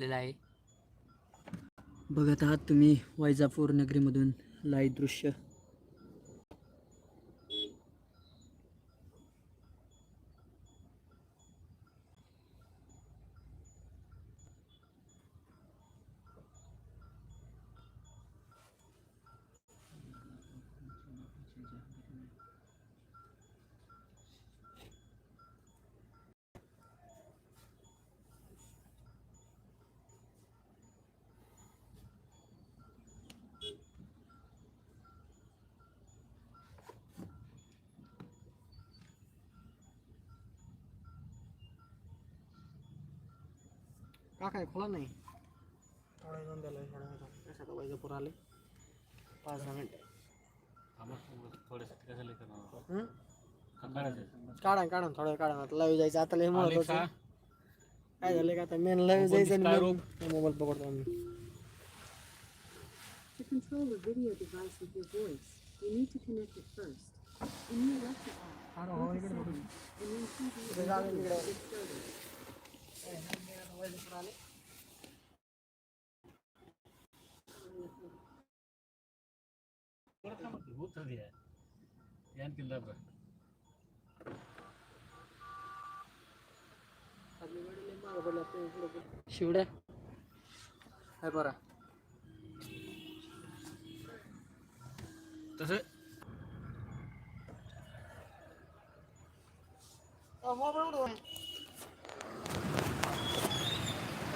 झालेला आहे. बघत आहात तुम्ही वैजापूर नगरीमधून लाईव्ह दृश्य. का काय खोला नाही. थोडा जाऊन द्यायला थोडा कशाला वैजापूर आले? पाच दहा मिनिट. हं? काढा काढा थोडं काढा. आता लाईव्ह जायचं आता लय म्हणत होतं. काय झालं का आता? मेन लाईव्ह जायचं आणि मोबाईल पकडतो आम्ही. To control a video device with your voice, you need to connect it first. In your electric app, अरे इकडे बघू. and then TV इकडे जाऊ दे इकडे. get started. वैजापूर आले शिवड्या हाय बरा तसं हे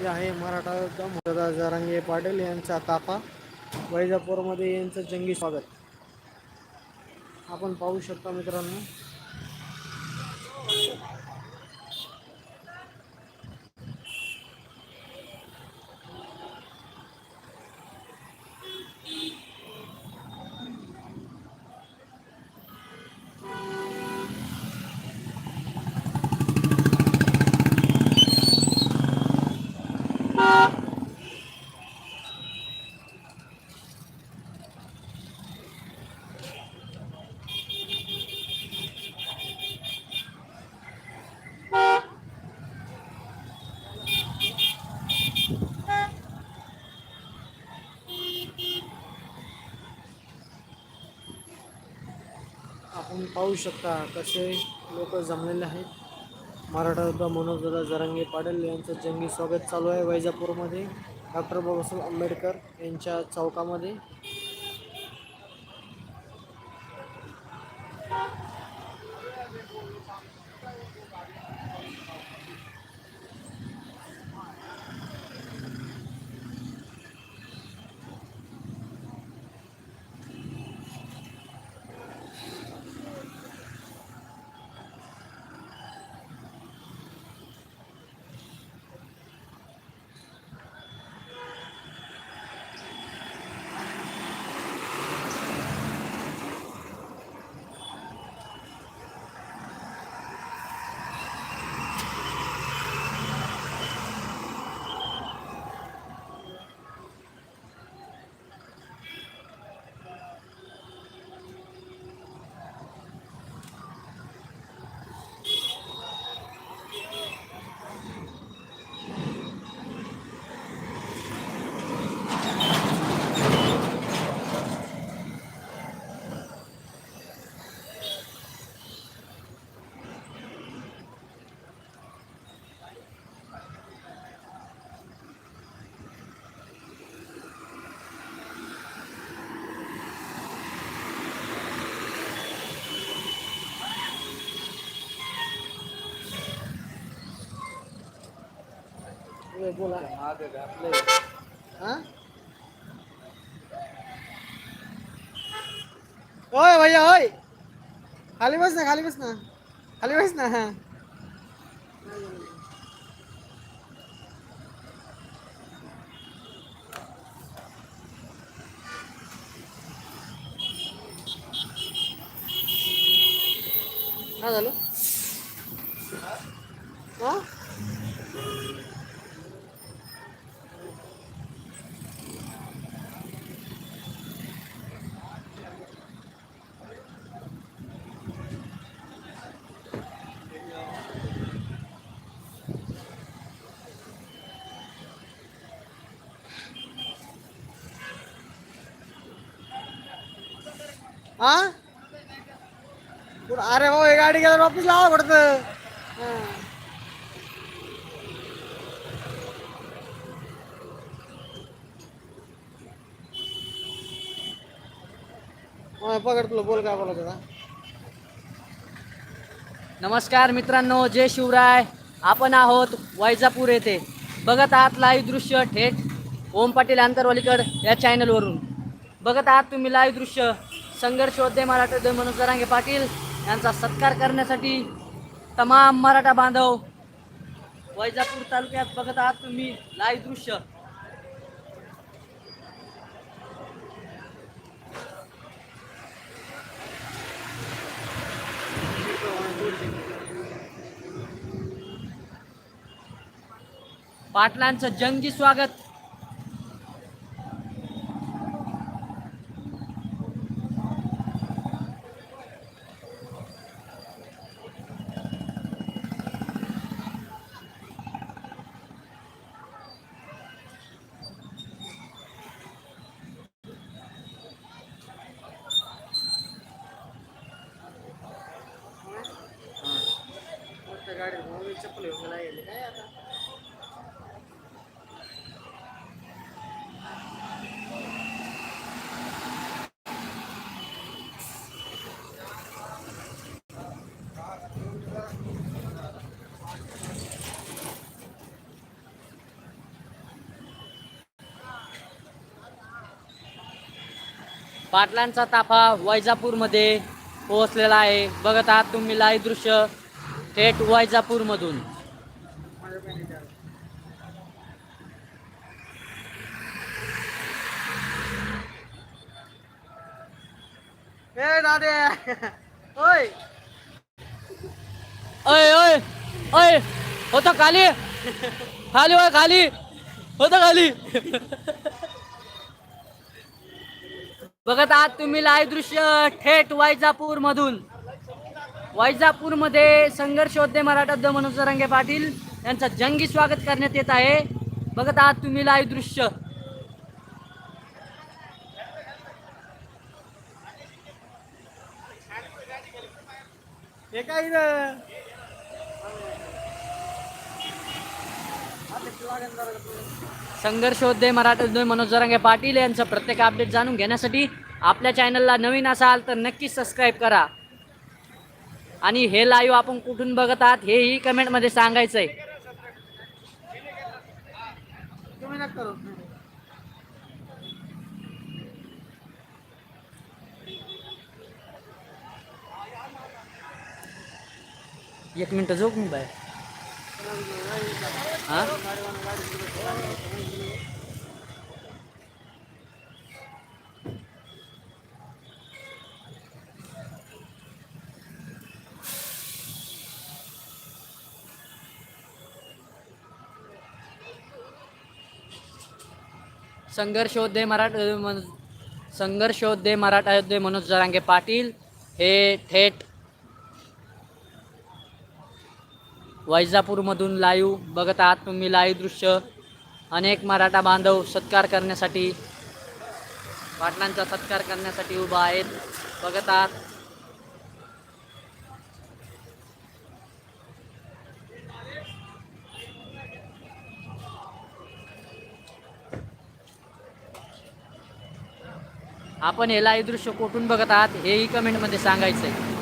आहे मराठा योद्धा जरांगे पाटील यांचा ताफा. वैजापूरमध्ये यांचं जंगी स्वागत. आपण पाहू शकता मित्रांनो आपण पाहू शकता कसे लोक जमलेले आहेत. मराठा योद्धा मनोजदादा जरांगे पाटील यांचं जंगी स्वागत चालू आहे वैजापूरमध्ये. डॉक्टर बाबासाहेब आंबेडकर यांच्या चौकामध्ये. बोला हां ओय भैया ओय. खाली बस ना खाली बस ना. खाली बस ना. हां काय झालं हां हा? अरे हो हे गाडी गेल्यावर वापस लावा पडतं. पकड तुला बोल काय बोला नमस्कार मित्रांनो जय शिवराय. आपण आहोत वैजापूर येथे. बघत आहात लाईव्ह दृश्य थेट. ओम पाटील आंतरवालीकर या चॅनलवरून बघत आहात तुम्ही लाईव्ह दृश्य. संघर्ष होते मराठा मनोज जरांगे पाटील यांचा सत्कार करण्यासाठी तमाम मराठा बांधव वैजापूर तालुक्यात बघत आहात तुम्ही लाईव्ह दृश्य. पाटलांचं जंगी स्वागत. पाटलांचा ताफा वैजापूरमध्ये पोहोचलेला आहे. बघत आहात तुम्ही लाईव्ह दृश्य थेट वैजापूरमधून. ओय. अय होतं खाली. खाली होय खाली. होतं खाली. बघत आहात तुम्ही लाईव्ह दृश्य थेट वैजापूर मधून. वैजापूरमध्ये संघर्ष होते मराठा मनोज रंगे पाटील. यांचं जंगी स्वागत करण्यात येत आहे. बघत आहात तुम्ही लाईव्ह दृश्य. हे काय इथं? संघर्ष होते मराठा मनोज जरांगे पाटील यांचं प्रत्येक अपडेट जाणून घेण्यासाठी आपल्या चॅनलला नवीन असाल तर नक्कीच सबस्क्राईब करा. आणि हे लाईव्ह आपण कुठून बघत आहात हेही कमेंटमध्ये सांगायचं आहे एक मिनटं झोप मी बाय हा संघर्ष योद्धे मराठा मन मराठा योद्धे मनोज जरांगे पाटील हे थेट वैजापूरमधून लाईव्ह बघत आहात तुम्ही लाईव्ह दृश्य. अनेक मराठा बांधव सत्कार करण्यासाठी पाटलांचा सत्कार करण्यासाठी उभा आहेत. बघत आहात. आपण हे लाईव्ह दृश्य कुठून बघत आहात हेही कमेंटमध्ये सांगायचं आहे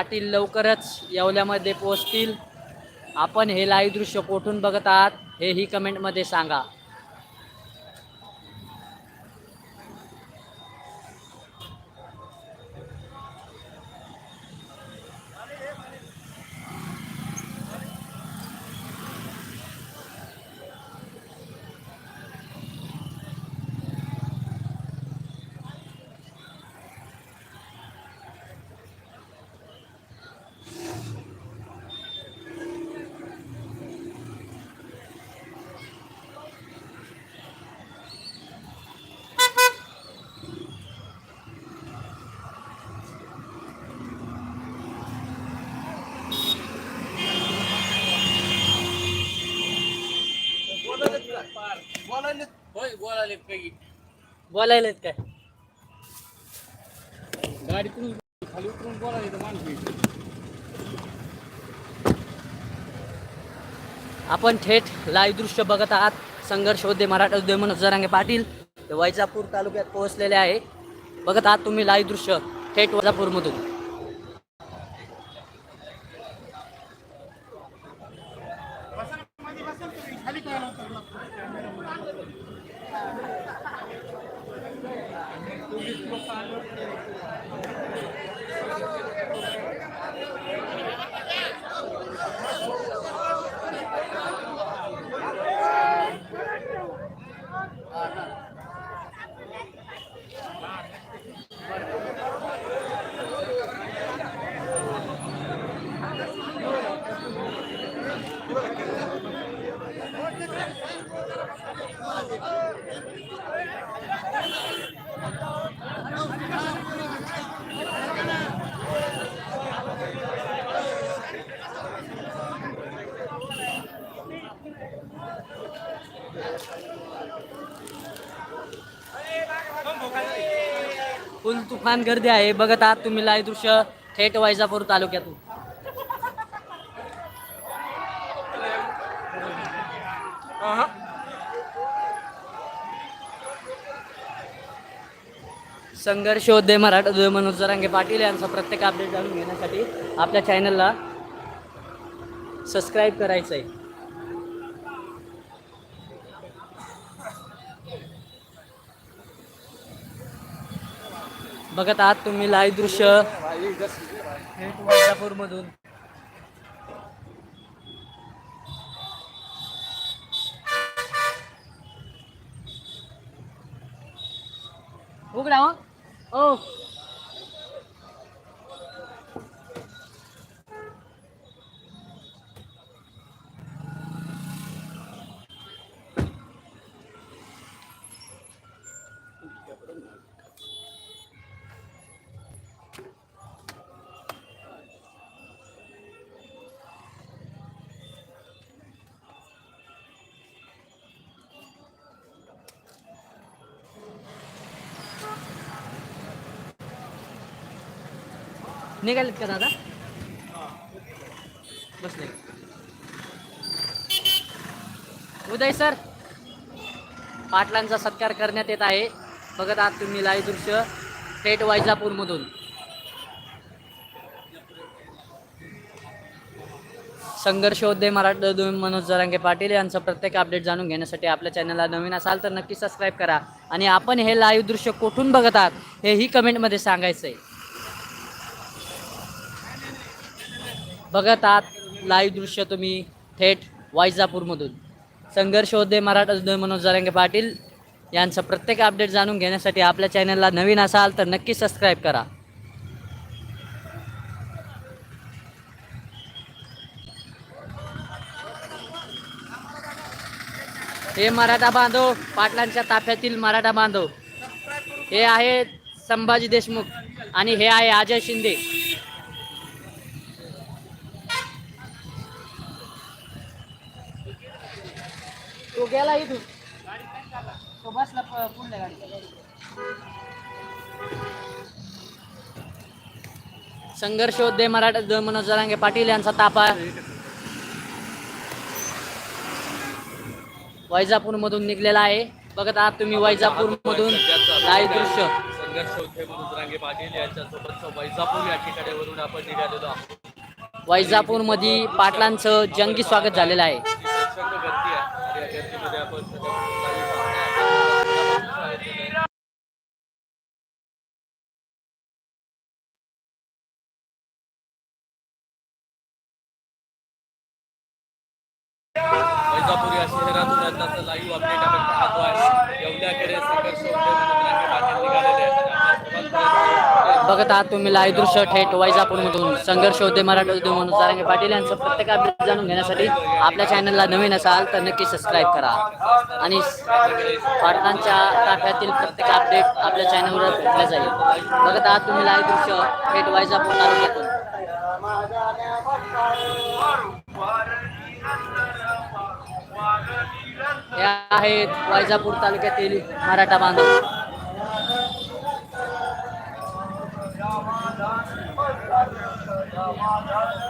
पाटील लवकरच येवल्यामध्ये पोहोचतील आपण हे लाईव्ह दृश्य कोठून बघत आहात हेही कमेंटमध्ये सांगा. आलेत बोलायला काही बोलायलेत काय? गाडीतून खाली उतरून बोलायला माणूस. आपण थेट लाईव्ह दृश्य बघत आहात. संघर्ष होते मराठा उद्योग मनोज जरांगे पाटील ते वैजापूर तालुक्यात पोहोचलेले आहे. बघत आहात तुम्ही लाईव्ह दृश्य थेट वैजापूरमधून. फुल तुफान गर्दी आहे. बघत आहात तुम्ही लाईव्ह दृश्य थेट वैजापूर तालुक्यातून. संघर्ष होते मराठा उदय मनोज जरांगे पाटील यांचा प्रत्येक अपडेट जाणून घेण्यासाठी आपल्या चॅनलला सबस्क्राईब करायचं आहे बघत आहात तुम्ही लाईव्ह दृश्य. थेट वैजापूरमधून उघडा हो. ओ. निघालेत का दादा? बसले उदय सर पाटलांचा सत्कार करण्यात येत आहे. बघत आहात तुम्ही लाईव्ह दृश्य थेट वैजापूरमधून. संघर्ष उद्योग मराठा दोन मनोज जरांगे पाटील यांचं प्रत्येक अपडेट जाणून घेण्यासाठी आपल्या चॅनलला नवीन असाल तर नक्की सबस्क्राईब करा. आणि आपण हे लाईव्ह दृश्य कुठून बघत आहात हेही कमेंटमध्ये सांगायचं आहे बघत आहात लाईव्ह दृश्य तुम्ही थेट वायजापूरमधून संघर्ष होते मराठा उद्योग मनोज जरांगे पाटील यांचं प्रत्येक अपडेट जाणून घेण्यासाठी आपल्या चॅनलला नवीन असाल तर नक्की सबस्क्राईब करा. हे मराठा बांधव पाटलांच्या ताफ्यातील मराठा बांधव. हे आहे संभाजी देशमुख आणि हे आहे अजय शिंदे. तो गेला इथून. तो बसला प- पुढल्या गाडीत. संघर्ष उद्योग मराठा दोन मनोज जरांगे पाटील यांचा ताफा. वैजापूर मधून निघलेला आहे. बघत आहात तुम्ही वैजापूर मधून लाईव्ह दृश्य संघर्ष होते म्हणून रांगे पाटील यांच्यासोबत वैजापूर या ठिकाणावरून आपण निघालेलो आहोत. वैजापूरमध्ये पाटलांचं जंगी स्वागत झालेलं आहे. बघत आहात तुम्ही लाईव्ह दृश्य थेट वैजापूरमधून. संघर्ष होते मराठा उद्योग म्हणून सारंगे पाटील यांचं प्रत्येक अपडेट जाणून घेण्यासाठी आपल्या चॅनलला नवीन असाल तर नक्की सबस्क्राईब करा. आणि पाटलांच्या ताफ्यातील प्रत्येक अपडेट आपल्या चॅनलवर भेटलं जाईल. बघत आहात तुम्ही लाईव्ह दृश्य थेट वैजापूर तालुक्यातून. हे आहेत वैजापूर तालुक्यातील मराठा बांधव. الله.